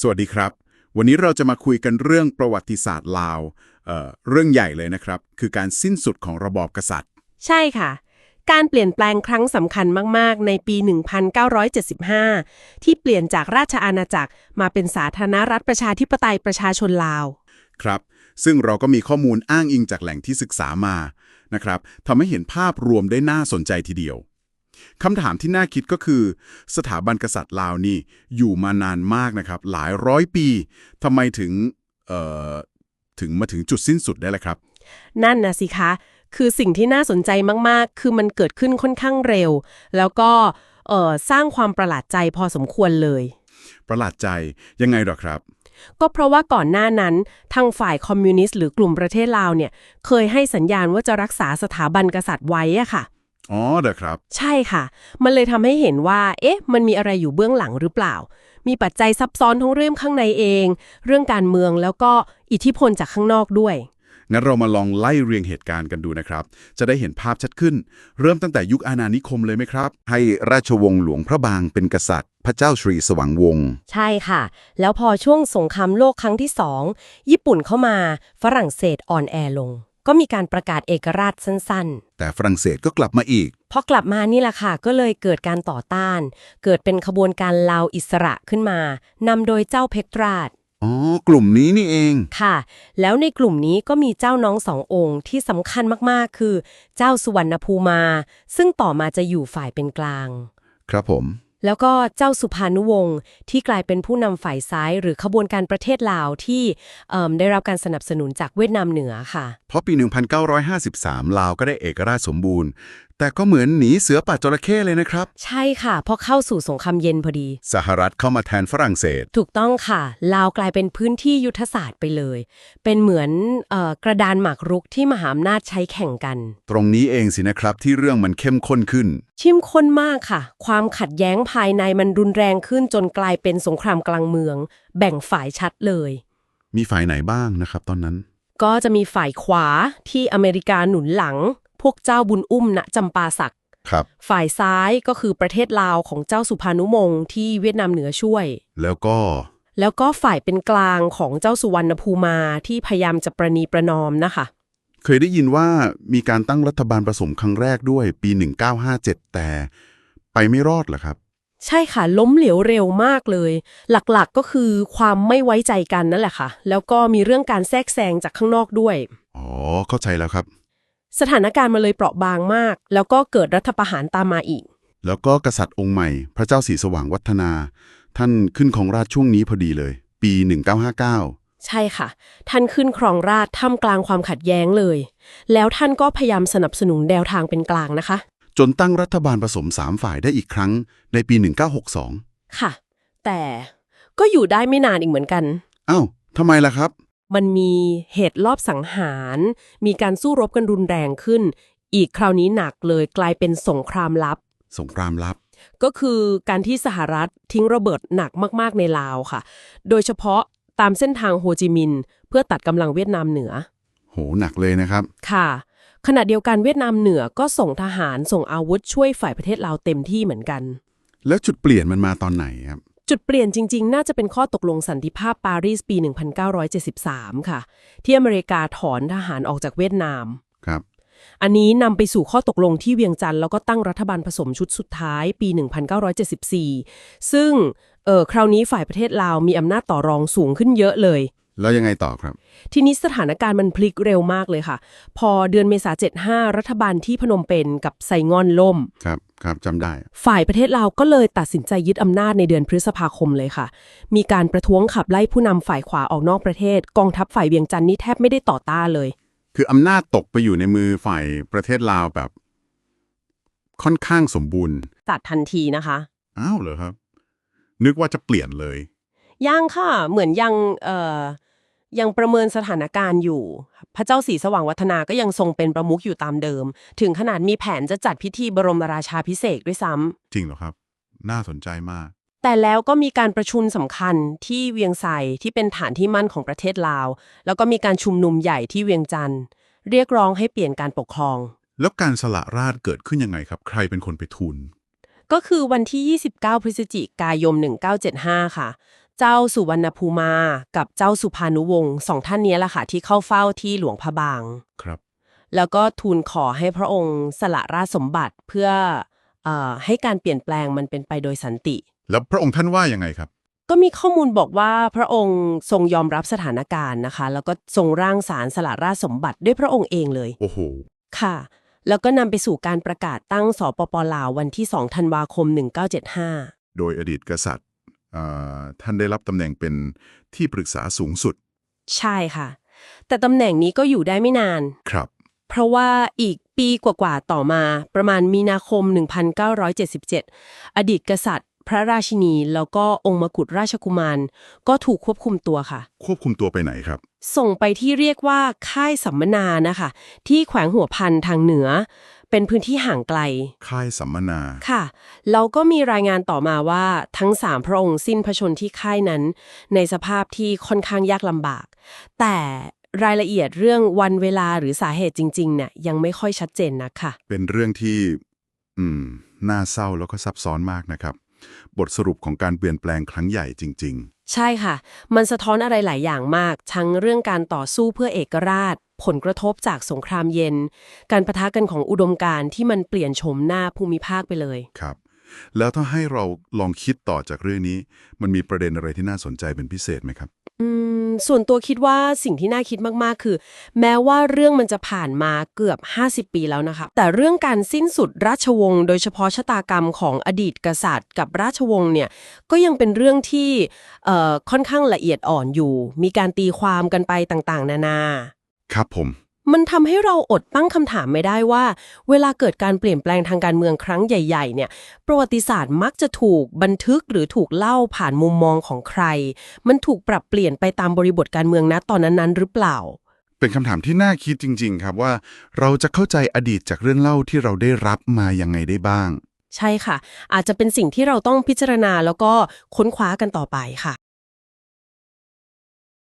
สวัสดีครับ วันนี้เราจะมาคุยกันเรื่องประวัติศาสตร์ลาวเอ่อเรื่องใหญ่เลยนะครับ คือการสิ้นสุดของระบอบกษัตริย์ ใช่ค่ะ การเปลี่ยนแปลงครั้งสำคัญมาก ๆ ในปี 1975 ที่เปลี่ยนจากราชอาณาจักรมาเป็นสาธารณรัฐประชาธิปไตยประชาชนลาว ครับ ซึ่งเราก็มีข้อมูลอ้างอิงจากแหล่งที่ศึกษามานะครับทำให้เห็นภาพรวมได้น่าสนใจทีเดียว คำถามที่น่าคิดก็คือ สถาบันกษัตริย์ลาวนี่อยู่มานานมากนะครับ หลายร้อยปีทำไมถึงเอ่อถึงมาถึงจุดสิ้นสุดได้ล่ะครับ นั่นนะสิคะ คือสิ่งที่น่าสนใจมากๆ คือมันเกิดขึ้นค่อนข้างเร็ว แล้วก็เอ่อสร้างความประหลาดใจพอสมควรเลย ประหลาดใจยังไงหรอครับ ก็เพราะว่าก่อนหน้านั้น ทางฝ่ายคอมมิวนิสต์หรือกลุ่มประเทศลาวเนี่ย เคยให้สัญญาณว่าจะรักษาสถาบันกษัตริย์ไว้อะค่ะ อ๋อเด้อครับ ใช่ค่ะ มันเลยทำให้เห็นว่า เอ๊ะ มันมีอะไรอยู่เบื้องหลังหรือเปล่า มีปัจจัยซับซ้อนทั้งเรื่องข้างในเอง เรื่องการเมืองแล้วก็อิทธิพลจากข้างนอกด้วย งั้นเรามาลองไล่เรียงเหตุการณ์กันดูนะครับ จะได้เห็นภาพชัดขึ้น เริ่มตั้งแต่ยุคอาณานิคมเลยไหมครับ ให้ราชวงศ์หลวงพระบางเป็นกษัตริย์ พระเจ้าชรีสว่างวงศ์ ใช่ค่ะ แล้วพอช่วงสงครามโลกครั้งที่สองญี่ปุ่นเข้ามาฝรั่งเศสอ่อนแอลง ก็มีการประกาศเอกราชสั้นแต่ฝรั่งเศสก็กลับมาอีกๆพอกลับมานี่แหละค่ะ ก็เลยเกิดการต่อต้าน เกิดเป็นขบวนการลาวอิสระขึ้นมานำโดยเจ้าเพกตราชอ๋อกลุ่มนี้นี่เองค่ะ แล้วในกลุ่มนี้ก็มีเจ้าน้องสององค์ที่สำคัญมากๆ คือ เจ้าสุวรรณภูมา ซึ่งต่อมาจะอยู่ฝ่ายเป็นกลาง ครับผม แล้วก็เจ้าสุภานุวงศ์ที่กลายเป็นผู้นำฝ่ายซ้าย หรือขบวนการประเทศลาวที่ได้รับการสนับสนุนจากเวียดนามเหนือค่ะ เพราะปี 1953 ลาวก็ได้เอกราชสมบูรณ์ แต่ก็เหมือนหนีเสือป่าจระเข้เลยนะครับ ใช่ค่ะเพราะเข้าสู่สงครามเย็นพอดี สหรัฐเข้ามาแทนฝรั่งเศส ถูกต้องค่ะ ลาวกลายเป็นพื้นที่ยุทธศาสตร์ไปเลย เป็นเหมือนเออกระดานหมากรุกที่มหาอำนาจใช้แข่งกัน ตรงนี้เองสินะครับที่เรื่องมันเข้มข้นขึ้น ชิมข้นมากค่ะ ความขัดแย้งภายในมันรุนแรงขึ้นจนกลายเป็นสงครามกลางเมือง แบ่งฝ่ายชัดเลย มีฝ่ายไหนบ้างนะครับ ตอนนั้น ก็จะมีฝ่ายขวาที่อเมริกาหนุนหลัง พวกเจ้าบุญอุ้มณจำปาสักครับ ฝ่ายซ้ายก็คือประเทศลาวของเจ้าสุภานุมงศ์ที่เวียดนามเหนือช่วย แล้วก็แล้วก็ฝ่ายเป็นกลางของเจ้าสุวรรณภูมาที่พยายามจะประนีประนอมนะคะ เคยได้ยินว่ามีการตั้งรัฐบาลผสมครั้งแรกด้วยปี 1957 แต่ไปไม่รอดเหรอครับ ใช่ค่ะ ล้มเหลวเร็วมากเลย หลักๆก็คือความไม่ไว้ใจกันนั่นแหละค่ะ แล้วก็มีเรื่องการแทรกแซงจากข้างนอกด้วย อ๋อ เข้าใจแล้วครับ สถานการณ์มันเลยเปราะบางมาก แล้วก็เกิดรัฐประหารตามมาอีก แล้วก็กษัตริย์องค์ใหม่ พระเจ้าสีสว่างวัฒนา ท่านขึ้นของราชช่วงนี้พอดีเลย ปี 1959ใช่ค่ะ ท่านขึ้นครองราชย์ท่ามกลางความขัดแย้งเลย แล้วท่านก็พยายามสนับสนุนแนวทางเป็นกลางนะคะ จนตั้งรัฐบาลผสมสามฝ่ายได้อีกครั้งในปี 1962 ค่ะ แต่ก็อยู่ได้ไม่นานอีกเหมือนกัน อ้าวทำไมล่ะครับ มันมีเหตุลอบสังหาร มีการสู้รบกันรุนแรงขึ้น อีกคราวนี้หนักเลยกลายเป็นสงครามลับ สงครามลับ ก็คือการที่สหรัฐทิ้งระเบิดหนักมาก ๆ ในลาวค่ะ โดยเฉพาะตามเส้นทางโฮจิมินห์เพื่อตัดกำลังเวียดนามเหนือ โหหนักเลยนะครับ ค่ะ ขณะเดียวกันเวียดนามเหนือก็ส่งทหารส่งอาวุธช่วยฝ่ายประเทศลาวเต็มที่เหมือนกัน แล้วจุดเปลี่ยนมันมาตอนไหนครับ จุดเปลี่ยนจริง ๆ น่าจะเป็นข้อตกลงสันติภาพปารีสปี 1973 ค่ะ ที่อเมริกาถอนทหารออกจากเวียดนาม ครับ อันนี้นำไปสู่ข้อตกลงที่เวียงจันทร์แล้วก็ตั้งรัฐบาลผสมชุดสุดท้ายปี 1974 ซึ่งเออคราวนี้ฝ่ายประเทศลาวมีอำนาจต่อรองสูงขึ้นเยอะเลย แล้วยังไงต่อครับ ทีนี้สถานการณ์มันพลิกเร็วมากเลยค่ะ พอเดือนเมษา75รัฐบาลที่พนมเปญกับไซงอนล่ม ครับครับจำได้ ฝ่ายประเทศลาวก็เลยตัดสินใจยึดอำนาจในเดือนพฤษภาคมเลยค่ะ มีการประท้วงขับไล่ผู้นำฝ่ายขวาออกนอกประเทศ กองทัพฝ่ายเวียงจันทร์นี่แทบไม่ได้ต่อต้านเลย คืออำนาจตกไปอยู่ในมือฝ่ายประเทศลาวแบบ ค่อนข้างสมบูรณ์ตัดทันทีนะคะ อ้าวเหรอครับ นึกว่าจะเปลี่ยนเลย ยังค่ะ เหมือนยังเอ่อ ยังประเมินสถานการณ์อยู่ พระเจ้าสีสว่างวัฒนาก็ยังทรงเป็นประมุขอยู่ตามเดิม ถึงขนาดมีแผนจะจัดพิธีบรมราชาพิเศษกด้วยซ้ำจริงเหรอครับ น่าสนใจมาก แต่แล้วก็มีการประชุมสำคัญที่เวียงไซที่เป็นฐานที่มั่นของประเทศลาว แล้วก็มีการชุมนุมใหญ่ที่เวียงจันทร์เรียกร้องให้เปลี่ยนการปกครอง แล้วการสละราชเกิดขึ้นยังไงครับ ใครเป็นคนไปทูลก็คือวันที่ 29 พฤศจิกายน 1975 ค่ะ เจ้าสุวรรณภูมากับเจ้าสุภานุวงศ์สองท่านนี้แหละค่ะที่เข้าเฝ้าที่หลวงพระบาง ครับ แล้วก็ทูลขอให้พระองค์สละราชสมบัติเพื่อเออให้การเปลี่ยนแปลงมันเป็นไปโดยสันติ แล้วพระองค์ท่านว่ายังไงครับ ก็มีข้อมูลบอกว่าพระองค์ทรงยอมรับสถานการณ์นะคะ แล้วก็ทรงร่างสารสละราชสมบัติด้วยพระองค์เองเลย โอ้โห ค่ะ แล้วก็นำไปสู่การประกาศตั้งสปปลาววันที่ 2 ธันวาคม 1975 โดยอดีตกษัตริย์อ่า ท่านได้รับตำแหน่งเป็นที่ปรึกษาสูงสุด ใช่ค่ะ แต่ตำแหน่งนี้ก็อยู่ได้ไม่นาน ครับ เพราะว่าอีกปีกว่าๆต่อมาประมาณมีนาคม 1977 อดีตกษัตริย์ พระราชินี แล้วก็องค์มกุฎราชกุมาร ก็ถูกควบคุมตัวค่ะ ควบคุมตัวไปไหนครับ ส่งไปที่เรียกว่าค่ายสัมมนานะคะ ที่แขวงหัวพันทางเหนือ เป็นพื้นที่ห่างไกล ค่ายสัมมนา ค่ะ แล้วก็มีรายงานต่อมาว่าทั้งสามพระองค์สิ้นพระชนม์ที่ค่ายนั้น ในสภาพที่ค่อนข้างยากลำบาก แต่รายละเอียดเรื่องวันเวลาหรือสาเหตุจริงๆเนี่ยยังไม่ค่อยชัดเจนนักค่ะเป็นเรื่องที่ อืม น่าเศร้าแล้วก็ซับซ้อนมากนะครับ บทสรุปของการเปลี่ยนแปลงครั้งใหญ่จริงใช่ค่ะ มันสะท้อนอะไรหลายอย่างมาก ทั้งเรื่องการต่อสู้เพื่อเอกราช ผลกระทบจากสงครามเย็น การประทะกันของอุดมการณ์ที่มันเปลี่ยนโฉมหน้าภูมิภาคไปเลยๆครับ แล้วถ้าให้เราลองคิดต่อจากเรื่องนี้ มันมีประเด็นอะไรที่น่าสนใจเป็นพิเศษไหมครับ อืม ส่วนตัวคิดว่าสิ่งที่น่าคิดมากๆ คือ แม้ว่าเรื่องมันจะผ่านมาเกือบ 50 ปีแล้วนะคะ แต่เรื่องการสิ้นสุดราชวงศ์โดยเฉพาะชะตากรรมของอดีตกษัตริย์ กับราชวงศ์เนี่ย ก็ยังเป็นเรื่องที่เอ่อค่อนข้างละเอียดอ่อนอยู่ มีการตีความกันไปต่างๆ นานา ครับผม มันทำให้เราอดตั้งคำถามไม่ได้ว่า เวลาเกิดการเปลี่ยนแปลงทางการเมืองครั้งใหญ่ ๆ เนี่ย ประวัติศาสตร์มักจะถูกบันทึกหรือถูกเล่าผ่านมุมมองของใคร มันถูกปรับเปลี่ยนไปตามบริบทการเมืองณตอนนั้นๆ หรือเปล่า เป็นคำถามที่น่าคิดจริง ๆ ครับว่า เราจะเข้าใจอดีตจากเรื่องเล่าที่เราได้รับมายังไงได้บ้าง ใช่ค่ะ อาจจะเป็นสิ่งที่เราต้องพิจารณาแล้วก็ค้นคว้ากันต่อไปค่ะ